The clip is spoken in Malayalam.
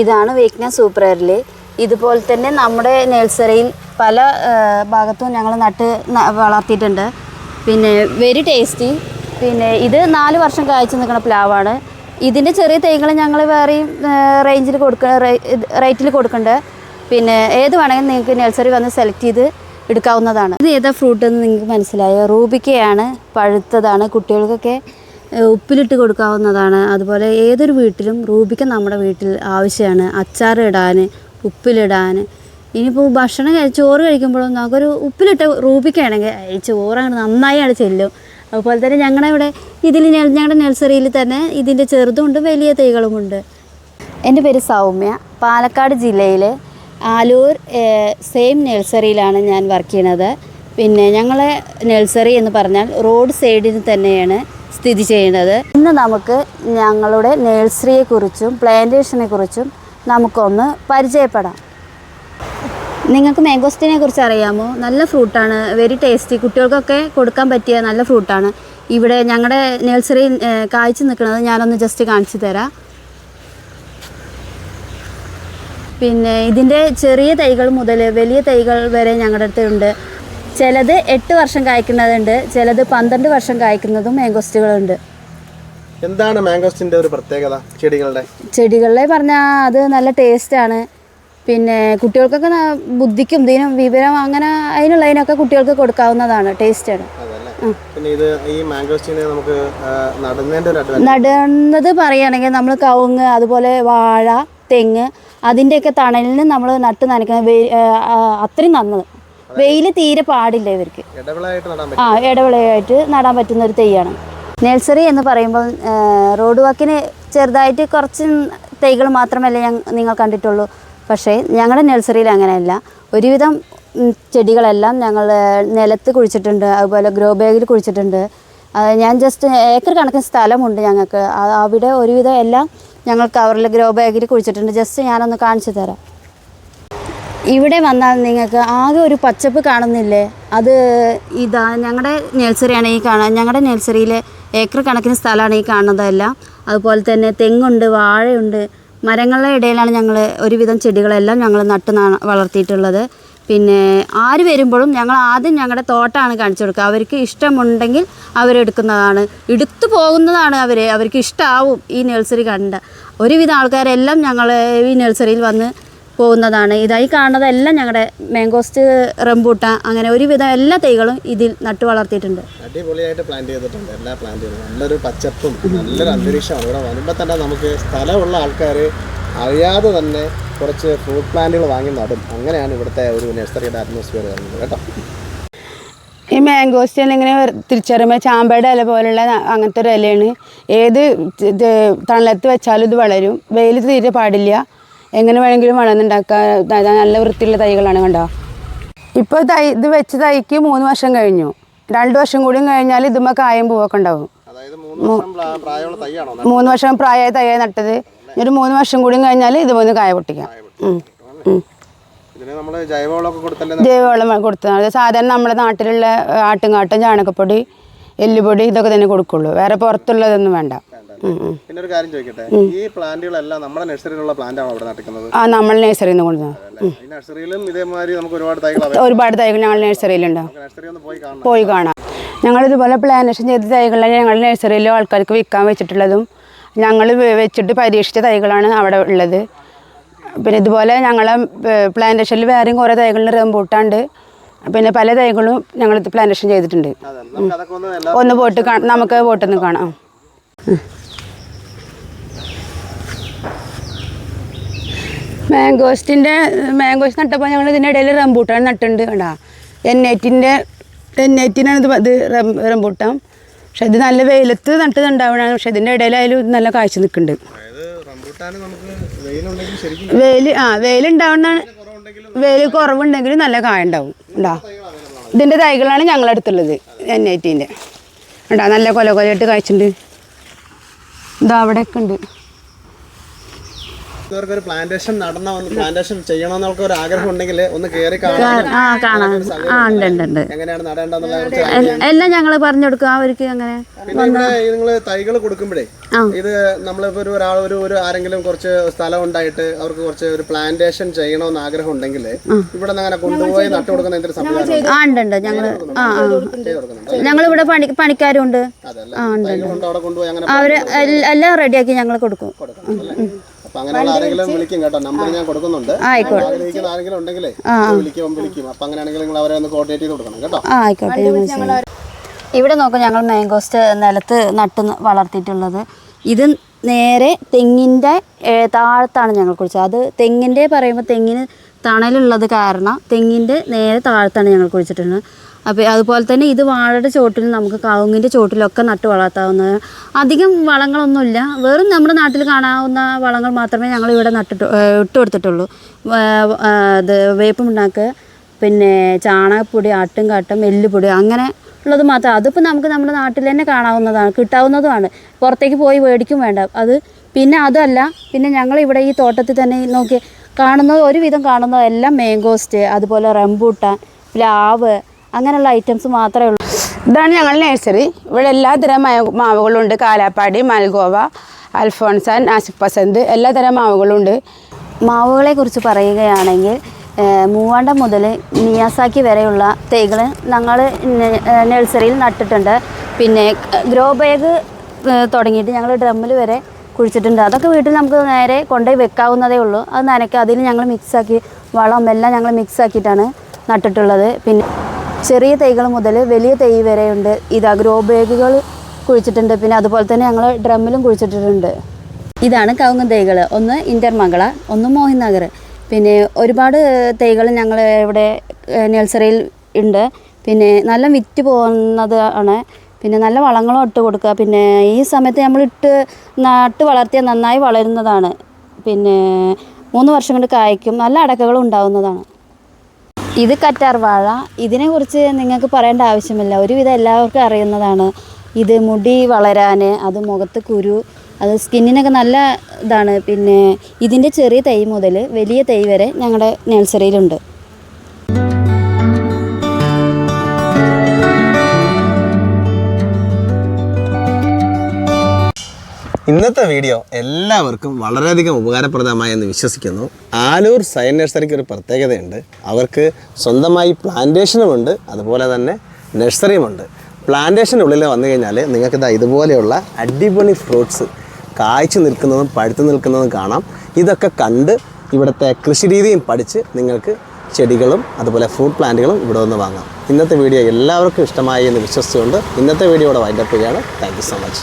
ഇതാണ് വേക്ന സൂപ്പർ എയർലി ഇതുപോലെ തന്നെ നമ്മുടെ നഴ്സറിയിൽ പല ഭാഗത്തും ഞങ്ങൾ നട്ട് വളർത്തിയിട്ടുണ്ട്. പിന്നെ വെരി ടേസ്റ്റി. പിന്നെ ഇത് നാല് വർഷം കായ്ച്ചു നിൽക്കുന്ന പ്ലാവാണ്. ഇതിന്റെ ചെറിയ തൈകൾ ഞങ്ങൾ വേറെയും റേഞ്ചിൽ കൊടുക്ക റേറ്റിൽ കൊടുക്കുന്നുണ്ട്. പിന്നെ ഏത് വേണമെങ്കിലും നിങ്ങൾക്ക് നഴ്സറി വന്ന് സെലക്ട് ചെയ്ത് എടുക്കാവുന്നതാണ്. ഇത് ഏതാ ഫ്രൂട്ട് എന്ന് നിങ്ങൾക്ക് മനസ്സിലായോ? റൂബിക്കയാണ് പഴുത്തതാണ് കുട്ടികൾക്കൊക്കെ ഉപ്പിലിട്ട് കൊടുക്കാവുന്നതാണ്. അതുപോലെ ഏതൊരു വീട്ടിലും റൂബിക്ക നമ്മുടെ വീട്ടിൽ ആവശ്യമാണ്. അച്ചാർ ഇടാൻ ഉപ്പിലിടാൻ. ഇനിയിപ്പോൾ ഭക്ഷണം ചോറ് കഴിക്കുമ്പോഴും നമുക്കൊരു ഉപ്പിലിട്ട് റൂബിക്കാണെങ്കിൽ ഈ ചോറാണ് നന്നായി ആണ് ചെല്ലും. അതുപോലെ തന്നെ ഞങ്ങളുടെ ഇവിടെ ഇതിൽ ഞങ്ങളുടെ നഴ്സറിയിൽ തന്നെ ഇതിന്റെ ചെറുതുമുണ്ട് വലിയ തൈകളുമുണ്ട്. എന്റെ പേര് സൗമ്യ. പാലക്കാട് ജില്ലയിലെ ആലൂർ സെയിം നഴ്സറിയിലാണ് ഞാൻ വർക്ക് ചെയ്യുന്നത്. പിന്നെ ഞങ്ങളെ നഴ്സറി എന്ന് പറഞ്ഞാൽ റോഡ് സൈഡിൽ തന്നെയാണ്. സ്ഥിതി ചെയ്യുന്നത്. ഇന്ന് നമുക്ക് ഞങ്ങളുടെ നഴ്സറിയെക്കുറിച്ചും പ്ലാന്റേഷനെ കുറിച്ചും നമുക്കൊന്ന് പരിചയപ്പെടാം. നിങ്ങൾക്ക് മാംഗോസ്റ്റിനെ കുറിച്ച് അറിയാമോ? നല്ല ഫ്രൂട്ടാണ്. Very tasty. കുട്ടികൾക്കൊക്കെ കൊടുക്കാൻ പറ്റിയ നല്ല ഫ്രൂട്ടാണ്. ഇവിടെ ഞങ്ങളുടെ നേഴ്സറി കാഴ്ച നിൽക്കുന്നത് ഞാനൊന്ന് ജസ്റ്റ് കാണിച്ചു തരാം. പിന്നെ ഇതിന്റെ ചെറിയ തൈകൾ മുതൽ വലിയ തൈകൾ വരെ ഞങ്ങളുടെ അടുത്ത് ഉണ്ട്. ചിലത് എട്ട് വർഷം കായ്ക്കുന്നതുണ്ട് ചിലത് പന്ത്രണ്ട് വർഷം കായ്ക്കുന്നതും മാംഗോസ്റ്റുകളുണ്ട്. എന്താണ് മാംഗോസ്റ്റിന്റെ ഒരു പ്രത്യേകത ചെടികളുടെ? ചെടികളിലെ പറഞ്ഞാൽ അത് നല്ല ടേസ്റ്റ് ആണ് പിന്നെ കുട്ടികൾക്കൊക്കെ ബുദ്ധിക്കും ഇതിനും വിവരം അങ്ങനെ അതിനുള്ളതിനൊക്കെ കുട്ടികൾക്ക് കൊടുക്കാവുന്നതാണ് ടേസ്റ്റാണ്. ആണ് പിന്നെ ഇത് ഈ മാംഗോസ്റ്റിനെ നമുക്ക് നടുന്നത് പറയുകയാണെങ്കിൽ നമ്മൾ കവുങ്ങ് അതുപോലെ വാഴ തെങ്ങ് അതിന്റെയൊക്കെ തണലിന് നമ്മൾ നട്ട് നനയ്ക്കുന്നത് അത്രയും നന്നത്. വെയിൽ തീരെ പാടില്ല ഇവർക്ക്. ആ ഇടവിളയായിട്ട് നടാൻ പറ്റുന്ന ഒരു തെയ്യാണ്. നഴ്സറി എന്ന് പറയുമ്പോൾ റോഡ് വാക്കിന് ചെറുതായിട്ട് കുറച്ച് തൈകൾ മാത്രമല്ല ഞാൻ നിങ്ങൾ കണ്ടിട്ടുള്ളൂ. പക്ഷേ ഞങ്ങളുടെ നഴ്സറിയിൽ അങ്ങനെയല്ല. ഒരുവിധം ചെടികളെല്ലാം ഞങ്ങൾ നിലത്ത് കുഴിച്ചിട്ടുണ്ട്. അതുപോലെ ഗ്രോ ബാഗിൽ കുഴിച്ചിട്ടുണ്ട്. ഞാൻ ജസ്റ്റ് ഏക്കർ കണക്കിന് സ്ഥലമുണ്ട് ഞങ്ങൾക്ക്. അവിടെ ഒരുവിധം എല്ലാം ഞങ്ങൾ കവറിൽ ഗ്രോ ബാഗിൽ കുഴിച്ചിട്ടുണ്ട്. ജസ്റ്റ് ഞാനൊന്ന് കാണിച്ചു തരാം. ഇവിടെ വന്നാൽ നിങ്ങൾക്ക് ആകെ ഒരു പച്ചപ്പ് കാണുന്നില്ലേ? അത് ഇതാ ഞങ്ങളുടെ നേഴ്സറിയാണ് ഈ കാണാൻ ഞങ്ങളുടെ നേഴ്സറിയിൽ ഏക്കർ കണക്കിന് സ്ഥലമാണ് ഈ കാണുന്നതെല്ലാം. അതുപോലെ തന്നെ തെങ്ങുണ്ട് വാഴയുണ്ട് മരങ്ങളുടെ ഇടയിലാണ് ഞങ്ങൾ ഒരുവിധം ചെടികളെല്ലാം ഞങ്ങൾ നട്ട് വളർത്തിയിട്ടുള്ളത്. പിന്നെ ആര് വരുമ്പോഴും ഞങ്ങൾ ആദ്യം ഞങ്ങളുടെ തോട്ടമാണ് കാണിച്ചു കൊടുക്കുക. അവർക്ക് ഇഷ്ടമുണ്ടെങ്കിൽ അവരെടുക്കുന്നതാണ് എടുത്തു പോകുന്നതാണ് അവർ അവർക്ക് ഇഷ്ടമാവും ഈ നഴ്സറി കണ്ട. ഒരുവിധം ആൾക്കാരെല്ലാം ഞങ്ങൾ ഈ നഴ്സറിയിൽ വന്ന് പോകുന്നതാണ്. ഇതായി കാണുന്നതെല്ലാം ഞങ്ങളുടെ മാംഗോസ്റ്റ് റംബൂട്ട അങ്ങനെ ഒരുവിധം എല്ലാ തൈകളും ഇതിൽ നട്ടു വളർത്തിയിട്ടുണ്ട്. അടിപൊളിയായിട്ട് പ്ലാന്റ് ചെയ്തിട്ടുണ്ട്. എല്ലാ പ്ലാന്റുകളും നല്ലൊരു പച്ചപ്പും നല്ലൊരു അന്തരീക്ഷമാണ് ഇവിടെ വരുമ്പോൾ തന്നെ നമുക്ക് സ്ഥലമുള്ള ആൾക്കാർ അറിയാതെ തന്നെ കുറച്ച് ഫ്രൂട്ട് പ്ലാന്റുകൾ വാങ്ങി നടും. അങ്ങനെയാണ് ഇവിടുത്തെ ഒരു നഴ്സറിയുടെ അറ്റ്മോസ്ഫിയർ വരുന്നത് കേട്ടോ. ഈ മാങ്കോസ്റ്റിൽ ഇങ്ങനെ തിരിച്ചറിയുമ്പോൾ ചാമ്പയുടെ ഇല പോലുള്ള അങ്ങനത്തെ ഒരു ഇലയാണ്. ഏത് തണലത്ത് വെച്ചാലും ഇത് വളരും. വെയിൽ തീരെ പാടില്ല. എങ്ങനെ വേണമെങ്കിലും വളർന്നുണ്ടാക്കാം. നല്ല വൃത്തിയുള്ള തൈകളാണ് കണ്ടോ. ഇപ്പോൾ തൈ ഇത് വെച്ച് തൈക്ക് മൂന്ന് വർഷം കഴിഞ്ഞു. രണ്ട് വർഷം കൂടിയും കഴിഞ്ഞാൽ ഇതുമ്മ കായം പൂവൊക്കെ ഉണ്ടാവും. മൂന്ന് വർഷം മൂന്ന് പ്രായമായ തൈയായി നട്ടത്. ഒരു മൂന്ന് വർഷം കൂടിയും കഴിഞ്ഞാൽ ഇതുപോലെ കായ പൊട്ടിക്കാം. ജൈവവളം കൊടുത്തതാണ്. സാധാരണ നമ്മുടെ നാട്ടിലുള്ള ആട്ടുംകാട്ടം ചാണകപ്പൊടി എല്ലുപൊടി ഇതൊക്കെ തന്നെ കൊടുക്കുള്ളൂ. വേറെ പുറത്തുള്ളതൊന്നും വേണ്ട. പിന്നെ ഒരു കാര്യം ചോദിക്കട്ടെ? ഈ പ്ലാന്റുകളെല്ലാം നമ്മുടെ നഴ്സറിയിലുള്ള പ്ലാന്റ് ആണോ ഇവിടെ നടക്കുന്നത് ആ നമ്മൾ നഴ്സറിയിൽ നിന്ന് കൊണ്ടുവന്നത്. നഴ്സറിയിലും ഇതേമാതിരി നമുക്ക് ഒരുപാട് തൈകൾ ഒരുപാട് തൈകൾ ഞങ്ങൾ നഴ്സറിയിലുണ്ട് പോയി കാണാം. ഞങ്ങൾ ഇതുപോലെ പ്ലാനേഷൻ ചെയ്ത തൈകളാണ് ഞങ്ങൾ നഴ്സറിയിൽ ആൾക്കാർക്ക് വിൽക്കാൻ വെച്ചിട്ടുള്ളതും ഞങ്ങൾ വെച്ചിട്ട് പരീക്ഷിച്ച തൈകളാണ് അവിടെ ഉള്ളത്. പിന്നെ ഇതുപോലെ ഞങ്ങളെ പ്ലാന്റേഷനിൽ വേറെയും കുറേ തൈകളിൽ റംബൂട്ടാണ്ട് പിന്നെ പല തൈകളും ഞങ്ങൾ പ്ലാന്റേഷൻ ചെയ്തിട്ടുണ്ട്. ഒന്ന് പോയിട്ട് നമുക്ക് പോയിട്ടൊന്ന് കാണാം. മാംഗോസ്റ്റിന്റെ മാംഗോസ് നട്ടപ്പോൾ ഞങ്ങൾ ഇതിന്റെ ഇടയിൽ റംബൂട്ടാൻ നട്ടുണ്ട് കണ്ടാ? എൻ എയ്റ്റിനാണ് ഇത് ഇത് റം- റംബൂട്ടാൻ. പക്ഷെ ഇത് നല്ല വെയിലത്ത് നട്ടതുണ്ടാവണതാണ് പക്ഷെ ഇതിന്റെ ഇടയിലായാലും നല്ല കാഴ്ച നിൽക്കുന്നുണ്ട്. വെയിൽ ആ വെയിലുണ്ടാവണ വെയിൽ കുറവുണ്ടെങ്കിൽ നല്ല കായ ഉണ്ടാവും ഉണ്ടാ ഇതിന്റെ തൈകളാണ് ഞങ്ങളടുത്തുള്ളത് എൻ ഐ ടീന്റെ ഉണ്ടാ നല്ല കൊല കൊലയിട്ട് കായ്ച്ചിട്ടുണ്ട്. ഇതാ അവിടെയൊക്കെ ഉണ്ട്. എത്തുന്നവർക്ക് ഒരു പ്ലാന്റേഷൻ നടന്ന ഒന്ന് പ്ലാന്റേഷൻ ചെയ്യണമെന്നൊക്കെ ഒരു ആഗ്രഹം ഉണ്ടെങ്കിൽ ഒന്ന് കയറി കാണാൻ ആ കാണാം. ആ ഉണ്ട് ഉണ്ട് ഉണ്ട്. എങ്ങനെയാണ് നടേണ്ടതെന്നുള്ള എല്ലാം ഞങ്ങൾ പറഞ്ഞു കൊടുക്കും. അവർക്ക് അങ്ങനെ പിന്നെ ഇവിടെ നിങ്ങൾ തൈകൾ കൊടുക്കുമ്പോഴേ. ഇത് നമ്മളിപ്പോ ഒരു ഒരാൾ ഒരു ഒരു ആരെങ്കിലും കുറച്ച് സ്ഥലം ഉണ്ടായിട്ട് അവർക്ക് കുറച്ച് ഒരു പ്ലാന്റേഷൻ ചെയ്യണമെന്ന് ആഗ്രഹം ഉണ്ടെങ്കിൽ ഇവിടെ നിന്ന് അങ്ങനെ കൊണ്ടുപോയി നട്ടു കൊടുക്കുന്ന എന്തൊരു സംവിധാനം ആ ഉണ്ട് ഉണ്ട്. ഞങ്ങൾ ആ ഞങ്ങളിവിടെ പണി പണിക്കാരുണ്ട്. ആ ഉണ്ട് അവർ എല്ലാം റെഡിയാക്കി ഞങ്ങൾ കൊടുക്കും? അപ്പൊ അങ്ങനെയുള്ള ആരെങ്കിലും വിളിക്കും കേട്ടോ. നമ്പർ ഞാൻ കൊടുക്കുന്നുണ്ട്. ആയിക്കോട്ടെ. ആഗ്രഹിക്കുന്ന ആരെങ്കിലും ഉണ്ടെങ്കിലേ വിളിക്കും വിളിക്കും. അപ്പൊ അങ്ങനെയാണെങ്കിൽ നിങ്ങൾ അവരെ ഒന്ന് കോർഡിനേറ്റ് ചെയ്ത് കൊടുക്കണം കേട്ടോ. ആയിക്കോട്ടെ. ഇവിടെ നോക്കാം ഞങ്ങൾ മാംഗോസ്റ്റ് നിലത്ത് നട്ട് വളർത്തിയിട്ടുള്ളത്. ഇത് നേരെ തെങ്ങിന്റെ താഴത്താണ് ഞങ്ങൾ കുഴിച്ചത്. അത് തെങ്ങിന്റെ പറയുമ്പോൾ തെങ്ങിന് തണലുള്ളത് കാരണം തെങ്ങിന്റെ നേരെ താഴത്താണ് ഞങ്ങൾ കുഴിച്ചിട്ടുള്ളത്. അപ്പോൾ അതുപോലെ തന്നെ ഇത് വാഴയുടെ ചോട്ടിൽ നമുക്ക് കവുങ്ങിന്റെ ചോട്ടിലൊക്കെ നട്ട് വളർത്താവുന്നത് അധികം വളങ്ങളൊന്നുമില്ല. വെറും നമ്മുടെ നാട്ടിൽ കാണാവുന്ന വളങ്ങൾ മാത്രമേ ഞങ്ങൾ ഇവിടെ നട്ടിട്ട് ഇട്ട് കൊടുത്തിട്ടുള്ളൂ. ഇത് വേപ്പുമുണ്ടാക്ക് പിന്നെ ചാണകപ്പൊടി ആട്ടുംകാട്ടം എല്ലുപൊടി അങ്ങനെ ഉള്ളത് മാത്രം. അതിപ്പോൾ നമുക്ക് നമ്മുടെ നാട്ടിൽ തന്നെ കാണാവുന്നതാണ് കിട്ടാവുന്നതുമാണ്. പുറത്തേക്ക് പോയി മേടിക്കും വേണ്ട. അത് പിന്നെ അതല്ല പിന്നെ ഞങ്ങൾ ഇവിടെ ഈ തോട്ടത്തിൽ തന്നെ നോക്കി കാണുന്നത് ഒരുവിധം കാണുന്നത് എല്ലാം മാംഗോസ്റ്റ് അതുപോലെ റംബൂട്ടാൻ പ്ലാവ് അങ്ങനെയുള്ള ഐറ്റംസ് മാത്രമേ ഉള്ളൂ. ഇതാണ് ഞങ്ങൾ നഴ്സറി ഇവിടെ എല്ലാതരം മാ- മാവുകളുണ്ട്. കാലാപ്പാടി മൽഗോവ അൽഫോൺസൻ നാസിക് പസന്ത് എല്ലാതരം മാവുകളുണ്ട്. മാവുകളെ കുറിച്ച് പറയുകയാണെങ്കിൽ മൂവാണ്ടം മുതൽ മിയാസാക്കി വരെയുള്ള തൈകൾ ഞങ്ങൾ നഴ്സറിയിൽ നട്ടിട്ടുണ്ട്. പിന്നെ ഗ്രോ ബാഗ് തുടങ്ങിയിട്ട് ഞങ്ങൾ ഡ്രമ്മിൽ വരെ കുഴിച്ചിട്ടുണ്ട്. അതൊക്കെ വീട്ടിൽ നമുക്ക് നേരെ കൊണ്ടുപോയി വെക്കാവുന്നതേ ഉള്ളൂ. അത് നനയ്ക്കുക അതിൽ ഞങ്ങൾ മിക്സാക്കി വളം എല്ലാം ഞങ്ങൾ മിക്സാക്കിയിട്ടാണ് നട്ടിട്ടുള്ളത്. പിന്നെ ചെറിയ തൈകൾ മുതൽ വലിയ തൈ വരെയുണ്ട്. ഇതാ ഗ്രോ ബാഗുകൾ കുഴിച്ചിട്ടുണ്ട്. പിന്നെ അതുപോലെ തന്നെ ഞങ്ങൾ ഡ്രമ്മിലും കുഴിച്ചിട്ടിട്ടുണ്ട്. ഇതാണ് കവുങ്ങ് തൈകൾ. ഒന്ന് ഇന്റർമംഗള ഒന്ന് മോഹിനഗർ പിന്നെ ഒരുപാട് തൈകൾ ഞങ്ങൾ ഇവിടെ നേഴ്സറിയിൽ ഉണ്ട്. പിന്നെ നല്ല വിറ്റ് പോകുന്നത് ആണ്. പിന്നെ നല്ല വളങ്ങളും ഇട്ട് കൊടുക്കുക. പിന്നെ ഈ സമയത്ത് നമ്മൾ ഇട്ട് നട്ട് വളർത്തിയാൽ നന്നായി വളരുന്നതാണ്. പിന്നെ മൂന്ന് വർഷം കൊണ്ട് കായ്ക്കും. നല്ല അടക്കകളും ഉണ്ടാവുന്നതാണ്. ഇത് കറ്റാർ വാഴ. ഇതിനെക്കുറിച്ച് നിങ്ങൾക്ക് പറയേണ്ട ആവശ്യമില്ല. ഒരുവിധം എല്ലാവർക്കും അറിയുന്നതാണ്. ഇത് മുടി വളരാൻ അത് മുഖത്ത് കുരു അത് സ്കിന്നിനൊക്കെ നല്ല ഇതാണ്. പിന്നെ ഇതിന്റെ ചെറിയ തൈ മുതൽ വലിയ തൈ വരെ ഞങ്ങളുടെ നഴ്സറിയിലുണ്ട്. ഇന്നത്തെ വീഡിയോ എല്ലാവർക്കും വളരെയധികം ഉപകാരപ്രദമായി എന്ന് വിശ്വസിക്കുന്നു. ആലൂർ സയൻ നഴ്സറിക്ക് ഒരു പ്രത്യേകതയുണ്ട്. അവർക്ക് സ്വന്തമായി പ്ലാന്റേഷനുമുണ്ട്. അതുപോലെ തന്നെ നഴ്സറിയുമുണ്ട്. പ്ലാന്റേഷനുള്ളിൽ വന്നു കഴിഞ്ഞാൽ നിങ്ങൾക്ക് ഇതാ ഇതുപോലെയുള്ള അടിപൊളി ഫ്രൂട്ട്സ് കായ്ച്ചു നിൽക്കുന്നതും പഴുത്തു നിൽക്കുന്നതും കാണാം. ഇതൊക്കെ കണ്ട് ഇവിടുത്തെ കൃഷി രീതിയും പഠിച്ച് നിങ്ങൾക്ക് ചെടികളും അതുപോലെ ഫ്രൂട്ട് പ്ലാന്റുകളും ഇവിടെ നിന്ന് വാങ്ങാം. ഇന്നത്തെ വീഡിയോ എല്ലാവർക്കും ഇഷ്ടമായി എന്ന് വിശ്വസിച്ചുകൊണ്ട് ഇന്നത്തെ വീഡിയോ ഇവിടെ വൈൻഡപ്പ് ചെയ്യുകയാണ്. Thank so much.